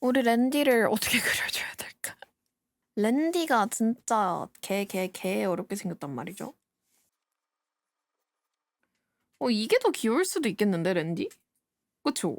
우리 랜디를 어떻게 그려줘야 될까? 랜디가 진짜 개, 개, 개 어렵게 생겼단 말이죠. 어, 이게 더 귀여울 수도 있겠는데, 랜디? 그쵸?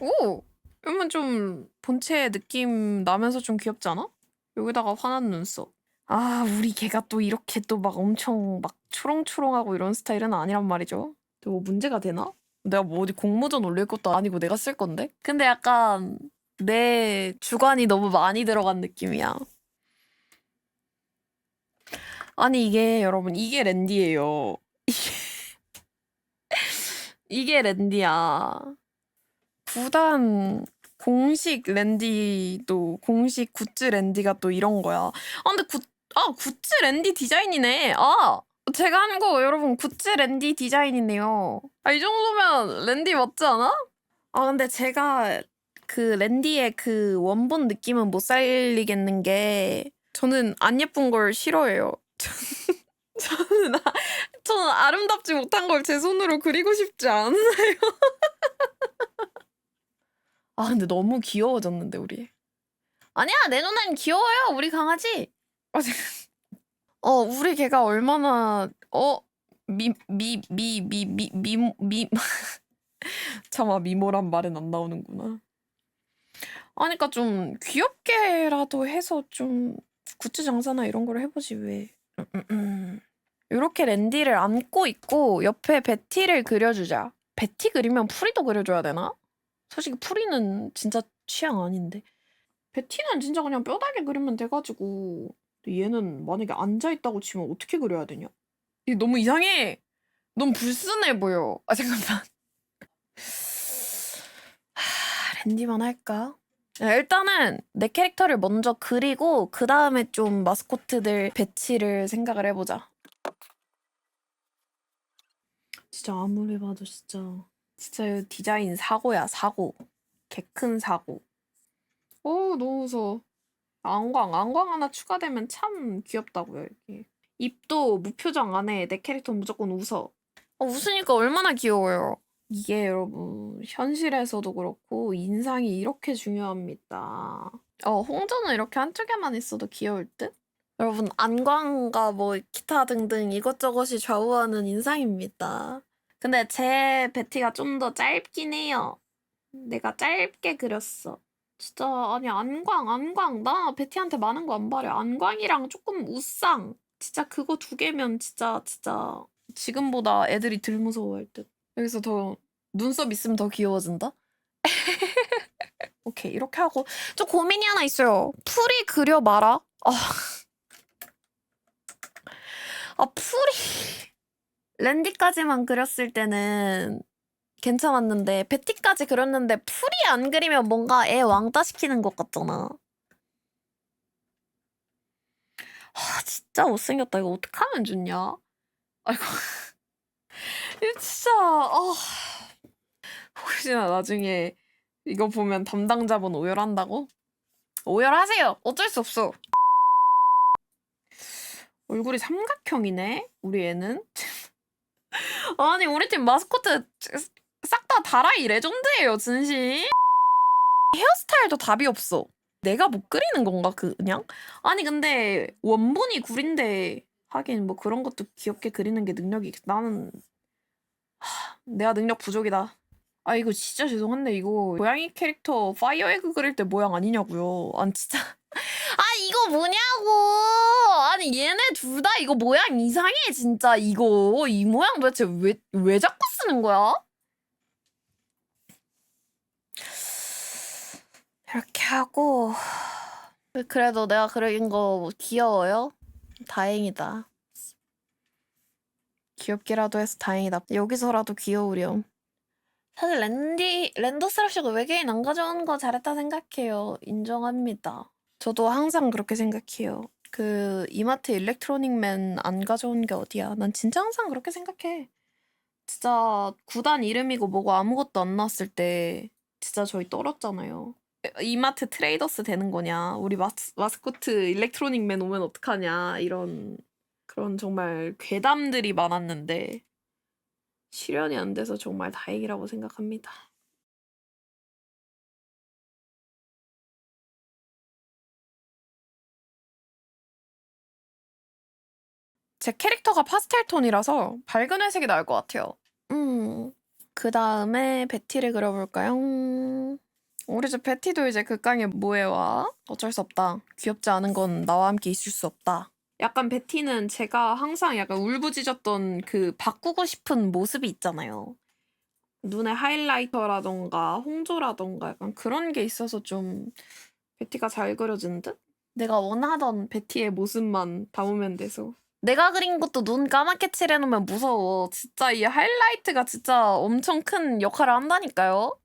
오! 이러면 좀 본체 느낌 나면서 좀 귀엽지 않아? 여기다가 화난 눈썹. 아, 우리 걔가 또 이렇게 또 막 엄청 막 초롱초롱하고 이런 스타일은 아니란 말이죠. 뭐 문제가 되나? 내가 뭐 어디 공모전 올릴 것도 아니고 내가 쓸 건데? 근데 약간 내 주관이 너무 많이 들어간 느낌이야. 아니 이게 여러분 이게 랜디예요. 이게 랜디야. 구단 공식 랜디도 공식 굿즈 랜디가 또 이런 거야. 아 근데 굿, 아 굿즈 랜디 디자인이네. 아 제가 한 거 여러분 굿즈 랜디 디자인이네요. 아 이 정도면 랜디 맞지 않아? 아 근데 제가 그 랜디의 그 원본 느낌은 못 살리겠는 게 저는 안 예쁜 걸 싫어해요. 저는 아, 저는 아름답지 못한 걸 제 손으로 그리고 싶지 않아요. 아 근데 너무 귀여워졌는데 우리. 아니야 내 눈엔 귀여워요 우리 강아지. 아, 어 우리 개가 얼마나 어 미 미 미 미 미 미 미 참아 미모란 말은 안 나오는구나. 아니까 좀 귀엽게라도 해서 좀 굿즈 장사나 이런 걸 해보지 왜. 음, 음, 음. 이렇게 랜디를 안고 있고 옆에 베티를 그려주자. 베티 그리면 프리도 그려줘야 되나? 솔직히 프리는 진짜 취향 아닌데. 베티는 진짜 그냥 뼈다귀 그리면 돼가지고. 근데 얘는 만약에 앉아있다고 치면 어떻게 그려야 되냐? 이게 너무 이상해! 너무 불순해 보여. 아, 잠깐만. 하, 랜디만 할까? 야, 일단은 내 캐릭터를 먼저 그리고 그 다음에 좀 마스코트들 배치를 생각을 해보자. 진짜 아무리 봐도 진짜 진짜 이 디자인 사고야 사고 개 큰 사고. 어 너무 무서워. 안광 안광 하나 추가되면 참 귀엽다고요 이게. 입도 무표정 안에 내 캐릭터 무조건 웃어. 어, 웃으니까 얼마나 귀여워요. 이게 여러분 현실에서도 그렇고 인상이 이렇게 중요합니다. 어 홍조는 이렇게 한쪽에만 있어도 귀여울 듯? 여러분 안광과 뭐 기타 등등 이것저것이 좌우하는 인상입니다. 근데 제 베티가 좀 더 짧긴 해요. 내가 짧게 그렸어. 진짜 아니 안광 안광 나 베티한테 많은 거 안 바래. 안광이랑 조금 우상. 진짜 그거 두 개면 진짜 진짜 지금보다 애들이 덜 무서워할 듯. 여기서 더 눈썹 있으면 더 귀여워진다. 오케이 이렇게 하고 저 고민이 하나 있어요. 풀이 그려 마라. 아, 아 풀이 랜디까지만 그렸을 때는 괜찮았는데 베티까지 그렸는데 풀이 안 그리면 뭔가 애 왕따 시키는 것 같잖아. 아 진짜 못생겼다. 이거 어떡하면 좋냐? 아이고 이거 진짜 아 혹시나 나중에 이거 보면 담당자분 오열한다고? 오열하세요. 어쩔 수 없어. 얼굴이 삼각형이네. 우리 애는. 아니 우리 팀 마스코트 싹 다 다라이 레전드예요, 진심. 헤어스타일도 답이 없어. 내가 못 그리는 건가 그냥? 아니 근데 원본이 구린데 하긴 뭐 그런 것도 귀엽게 그리는 게 능력이 나는 하, 내가 능력 부족이다. 아 이거 진짜 죄송한데 이거 고양이 캐릭터 파이어 에그 그릴 때 모양 아니냐고요. 안 진짜. 아 이거 뭐냐고. 아니 얘네 둘 다 이거 모양 이상해 진짜 이거 이 모양 도대체 왜 왜 자꾸 쓰는 거야? 이렇게 하고 그래도 내가 그린 거 귀여워요? 다행이다. 귀엽기라도 해서 다행이다. 여기서라도 귀여우렴. 사실 랜디 랜더스럽시고 외계인 안 가져오는 거 잘했다 생각해요. 인정합니다. 저도 항상 그렇게 생각해요. 그 이마트 일렉트로닉맨 안 가져온 게 어디야? 난 진짜 항상 그렇게 생각해. 진짜 구단 이름이고 뭐고 아무것도 안 나왔을 때 진짜 저희 떨었잖아요. 이마트 트레이더스 되는 거냐 우리 마스, 마스코트 일렉트로닉맨 오면 어떡하냐 이런 그런 정말 괴담들이 많았는데 실현이 안 돼서 정말 다행이라고 생각합니다. 제 캐릭터가 파스텔 톤이라서 밝은 회색이 나을 것 같아요. 음, 그 다음에 베티를 그려볼까요? 우리 집 베티도 이제 극강의 모해와 어쩔 수 없다. 귀엽지 않은 건 나와 함께 있을 수 없다. 약간 베티는 제가 항상 약간 울부짖었던 그 바꾸고 싶은 모습이 있잖아요. 눈에 하이라이터라던가 홍조라던가 약간 그런 게 있어서 좀 베티가 잘 그려진 듯? 내가 원하던 베티의 모습만 담으면 돼서. 내가 그린 것도 눈 까맣게 칠해놓으면 무서워. 진짜 이 하이라이트가 진짜 엄청 큰 역할을 한다니까요.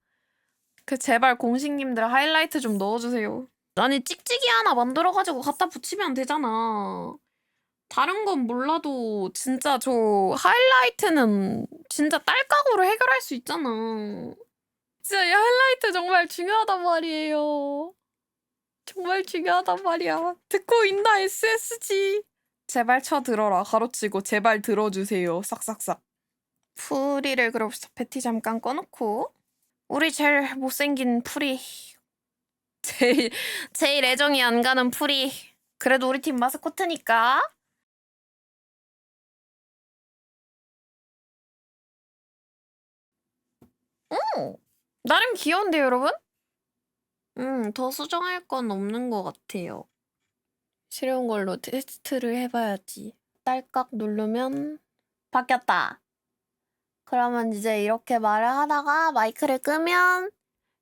그 제발 공식님들 하이라이트 좀 넣어주세요. 아니 찍찍이 하나 만들어가지고 갖다 붙이면 되잖아. 다른 건 몰라도 진짜 저 하이라이트는 진짜 딸깍으로 해결할 수 있잖아. 진짜 이 하이라이트 정말 중요하단 말이에요. 정말 중요하단 말이야. 듣고 있나 SSG. 제발 쳐들어라. 가로치고 제발 들어주세요. 싹싹싹. 프리를 그려봅시다. 패티 잠깐 꺼놓고. 우리 제일 못생긴 프리. 제일 제일 애정이 안 가는 프리. 그래도 우리 팀 마스코트니까. 오, 나름 귀여운데 여러분? 음, 더 수정할 건 없는 것 같아요. 새로운 걸로 테스트를 해봐야지. 딸깍 누르면 바뀌었다. 그러면 이제 이렇게 말을 하다가 마이크를 끄면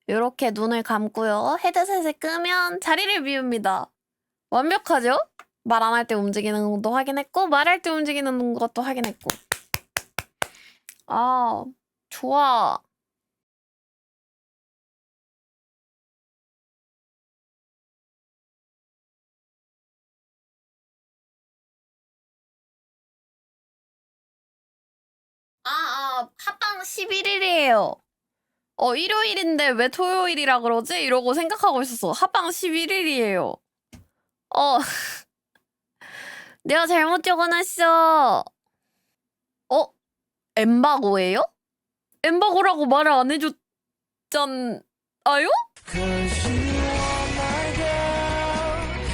이렇게 눈을 감고요. 헤드셋을 끄면 자리를 비웁니다. 완벽하죠? 말 안 할 때 움직이는 것도 확인했고 말할 때 움직이는 것도 확인했고. 아, 좋아. 아, 아, 합방 11일이에요. 어, 일요일인데 왜 토요일이라 그러지? 이러고 생각하고 있었어. 합방 11일이에요. 어, 내가 잘못 적어놨어. 어? 엠바고예요? 엠바고라고 말을 안 해줬잖아요?